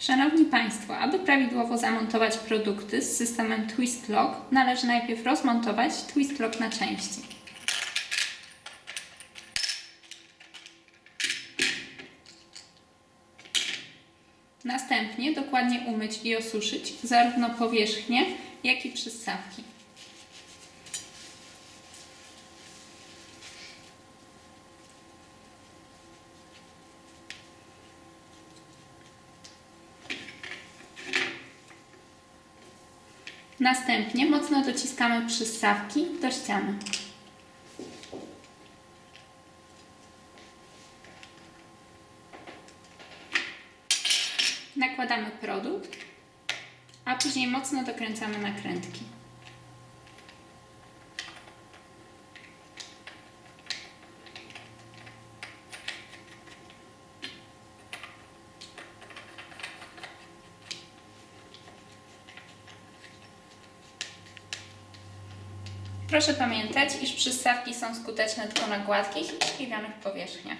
Szanowni Państwo, aby prawidłowo zamontować produkty z systemem Twist Lock, należy najpierw rozmontować Twist Lock na części. Następnie dokładnie umyć i osuszyć zarówno powierzchnię, jak i przystawki. Następnie mocno dociskamy przystawki do ściany. Nakładamy produkt, a później mocno dokręcamy nakrętki. Proszę pamiętać, iż przystawki są skuteczne tylko na gładkich i szkliwianych powierzchniach.